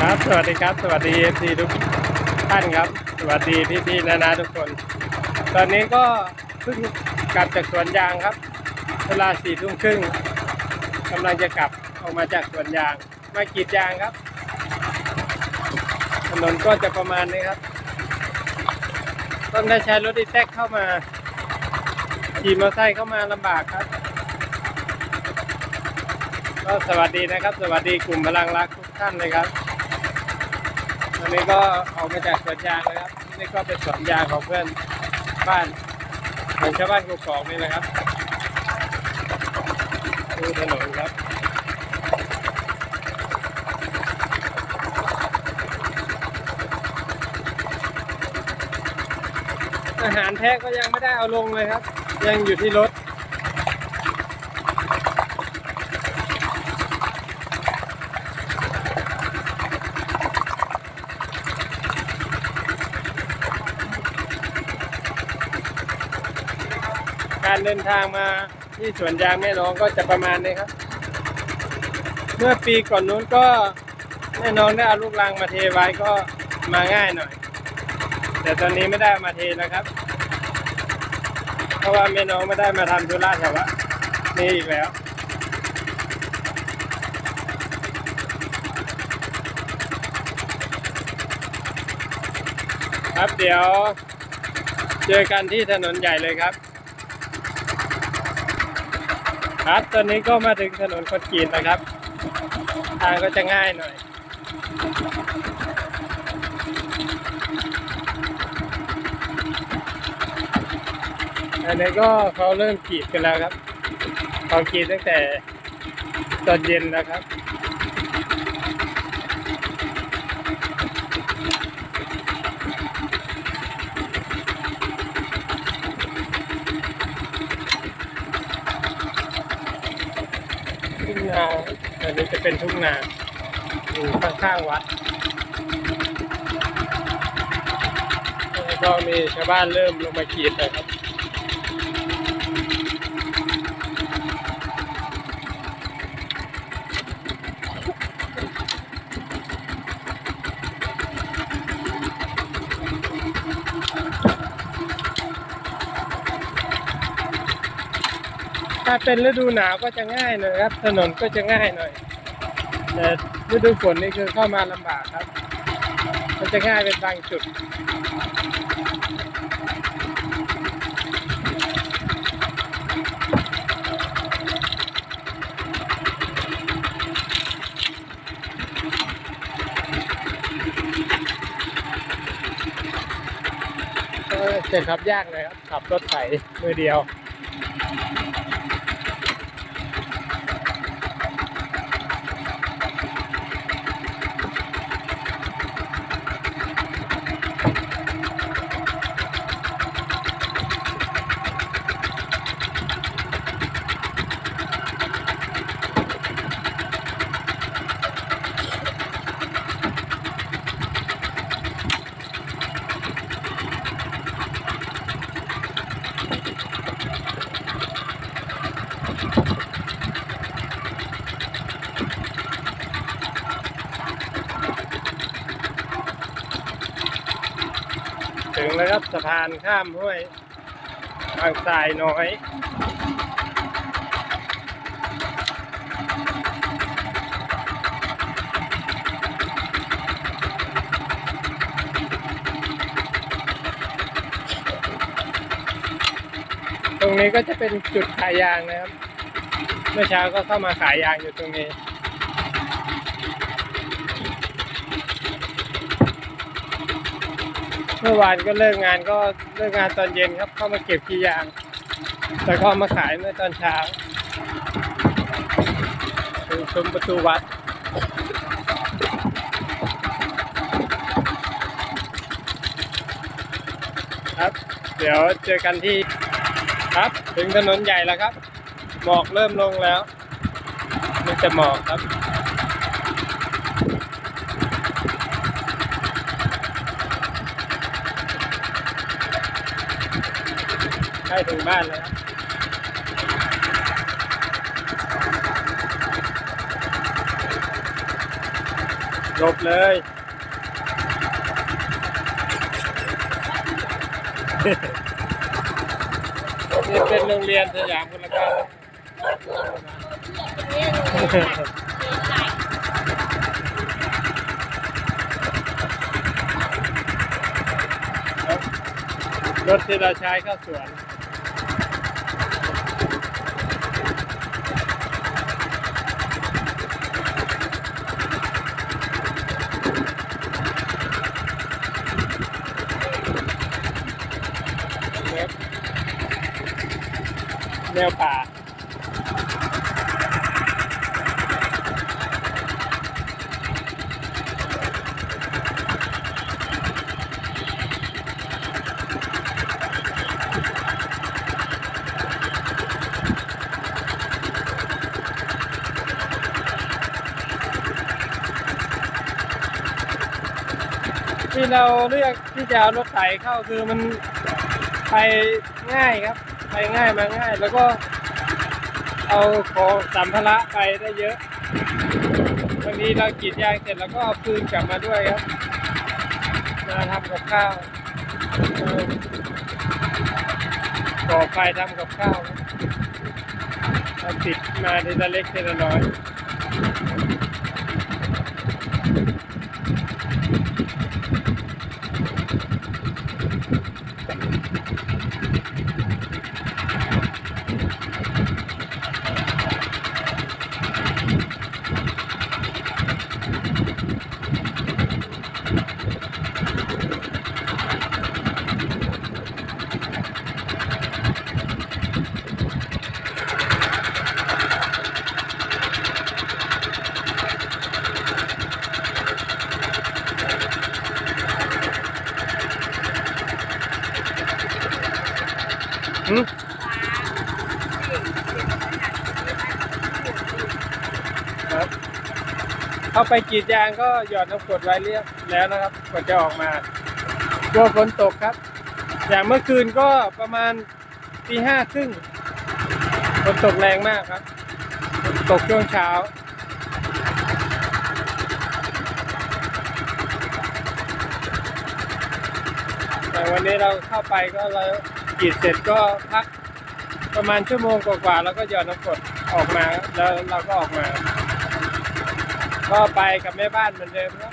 ครับ สวัสดีครับ สวัสดีเอฟซีทุกท่านครับ สวัสดีพี่พี่นานาทุกคน ตอนนี้ก็เพิ่งกลับจากสวนยางครับ เวลาสี่ทุ่มครึ่งกำลังจะกลับออกมาจากสวนยาง มากรีดยางครับ ถนนก็จะประมาณนี้ครับ ต้องได้ใช้รถอีแท็กเข้ามาขี่มอเตอร์ไซค์เข้ามาลำบากครับ ก็สวัสดีนะครับ สวัสดีกลุ่มพลังรักทุกท่านเลยครับ วันนี้ก็ออกมาจากสวนยางนะครับ นี่ก็เป็นสวนยางของเพื่อนบ้านของชาวบ้านกุกอกนี่นะครับดูถนนครับอาหารแท้ก็ยังไม่ได้เอาลงเลยครับ ยังอยู่ที่รถ การเดินทางมาที่สวนยางแม่น้องก็จะประมาณนี้ครับ เมื่อปีก่อนนู้นก็แม่น้องได้เอาลูกรังมาเทไว้ก็มาง่ายหน่อย แต่ตอนนี้ไม่ได้มาเทนะครับ เพราะว่าแม่น้องไม่ได้มาทำธุระแถวนี้อีกแล้วครับเดี๋ยวเจอกันที่ถนนใหญ่เลยครับ ครับตอนนี้ก็มาถึงถนนคอนกรีตนะครับ ทางก็จะง่ายหน่อย อันนี้ก็เขาเริ่มกรีดกันแล้วครับเขากรีดตั้งแต่ตอนเย็นนะครับ ทุ่งนาอันนี้จะเป็นทุ่งนาอยู่ข้างๆวัดแล้วก็มีชาวบ้านเริ่มลงมากรีดแล้วครับ ถ้าเป็นฤดูหนาวก็จะง่ายหน่อยครับ ถนนก็จะง่ายหน่อย แต่ฤดูฝนนี่คือเข้ามาลำบากครับ มันจะง่ายเป็นบางจุดก็จ็บขับยากเลยครับ ขับรถไถมือเดียว ถึงแล้วครับสะพานข้ามห้วยบางทรายน้อยตรงนี้ก็จะเป็นจุดขายยางนะครับ เมื่อเช้าก็เข้ามาขายยางอยู่ตรงนี้ เมื่อวานก็เลิกงานก็เลิกงานตอนเย็นครับ เข้ามาเก็บขี้ยางแล้วก็เอามาขายเมื่อตอนเช้าชมประตูวัดครับ เดี๋ยวเจอกันที่ครับ ถึงถนนใหญ่แล้วครับ หมอกเริ่มลงแล้วนี่จะหมอกครับ ใกล้ถึงบ้านแล้วครับหลบเลยนี่เป็นโรงเรียนสยามกุลการรถที่เราใช้เข้าสวน แนวป่าที่เราเลือกที่จะเอารถไถเข้าคือมันไปง่ายครับ ไปง่ายมาง่าย แล้วก็เอาของสัมภาระไปได้เยอะบางทีเรากรีดยางเสร็จแล้วก็เอาปืนกลับมาด้วยครับมาทำกับข้าวก่อไฟทำกับข้าวเอาติดมาทีละเล็กทีละน้อย เขาไปกรีดยางก็หยอดน้ำกรดไว้เรียบแล้วนะครับกว่าจะออกมากลัวฝนตกครับ อย่างเมื่อคืนก็ประมาณตีห้าครึ่งฝนตกแรงมากครับ ตกช่วงเช้า แต่วันนี้เราเข้าไปก็เรากรีดเสร็จก็พักประมาณชั่วโมงกว่าๆแล้วก็หยอดน้ำกรดออกมาแล้วเราก็ออกมา ก็ไปกับแม่บ้านเหมือนเดิมครับ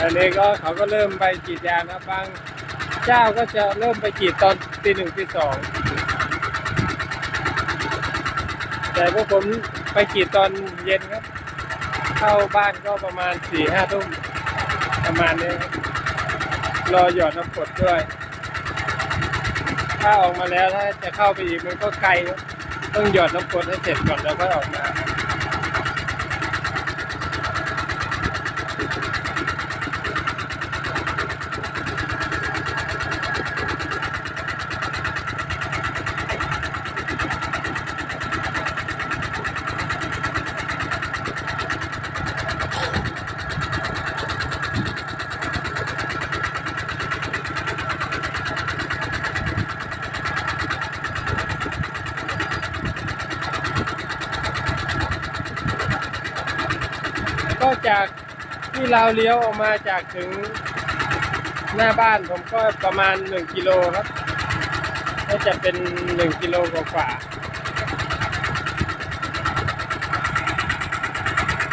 อันนี้ก็เขาก็เริ่มไปกรีดยางนะบางเจ้าก็จะเริ่มไปกรีดตอนตีหนึ่งตีสองแต่พวกผมไปกรีดตอนเย็นครับ เข้าบ้านก็ประมาณสี่ห้าทุ่มประมาณนี้ครับรอหยอดน้ำกรดด้วย ถ้าออกมาแล้วถ้าจะเข้าไปอีกมันก็ไกล ต้องหยอดน้ำกรดให้เสร็จก่อนแล้วค่อยออกมา ก็จากที่เราเลี้ยวออกมาจากถึงหน้าบ้านผมก็ประมาณหนึ่งกิโลครับก็จะเป็นหนึ่งกิโลกว่าๆ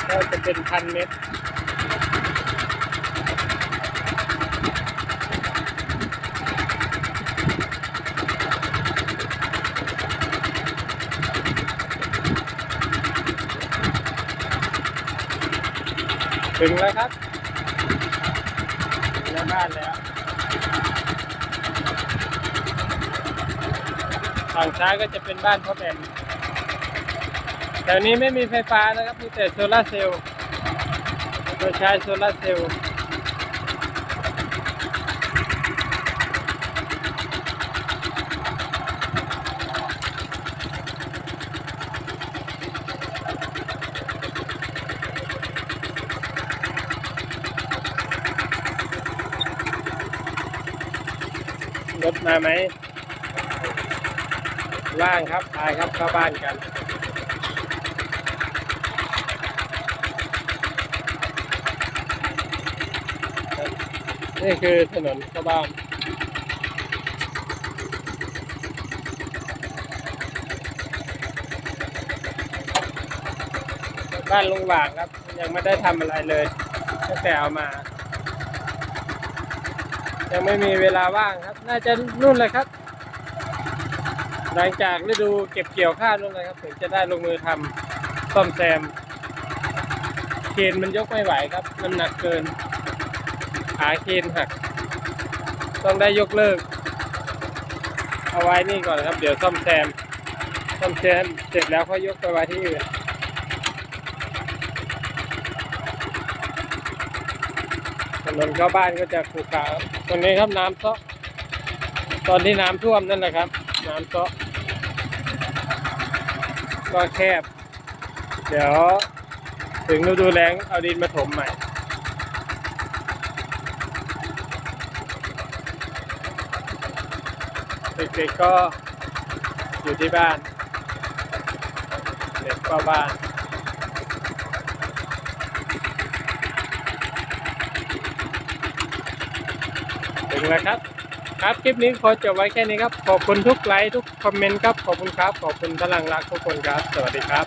ก็จะเป็นพันเมตร ถึงแล้วครับถึงหน้วบ้านแล้ว ฝั่งซ้ายก็จะเป็นบ้านพ่อแบนแถวนี้ไม่มีไฟฟ้านะครับ มีแต่โซลาร์เซลล์โดยใช้โซลาร์เซลล์ รถมาไหมว่างครับไปครับเข้าบ้านกันนี่คือถนนเข้าบ้านบ้านลุงหวางครับ ยังไม่ได้ทำอะไรเลยตั้งแต่เอามา ยังไม่มีเวลาว่างครับ น่าจะนู่นเลยครับ หลังจากฤดูเก็บเกี่ยวข้าวนู่นเลยครับ ถึงจะได้ลงมือทำซ่อมแซมเคนมันยกไม่ไหวครับ มันหนักเกินขาเคนหัก ต้องได้ยกเลิก เอาไว้นี่ก่อนครับ เดี๋ยวซ่อมแซมซ่อมแซมเสร็จแล้วก็ยกไปไว้ที่อื่น นนเข้าบ้านก็จะขรุขระตรงนี้ครับน้ำเซาะตอนที่น้ำท่วมนั่นแหละครับ น้ำเซาะก็แคบ เดี๋ยวถึงฤดูแล้งเอาดินมาถมใหม่เด็กๆก็อยู่ที่บ้าน เด็กก็บ้าน ถึงแล้วครับ ครับคลิปนี้ขอจบไว้แค่นี้ครับ ขอบคุณทุกไลค์ทุกคอมเมนต์ครับ ขอบคุณครับ ขอบคุณพลังรักทุกคนครับ สวัสดีครับ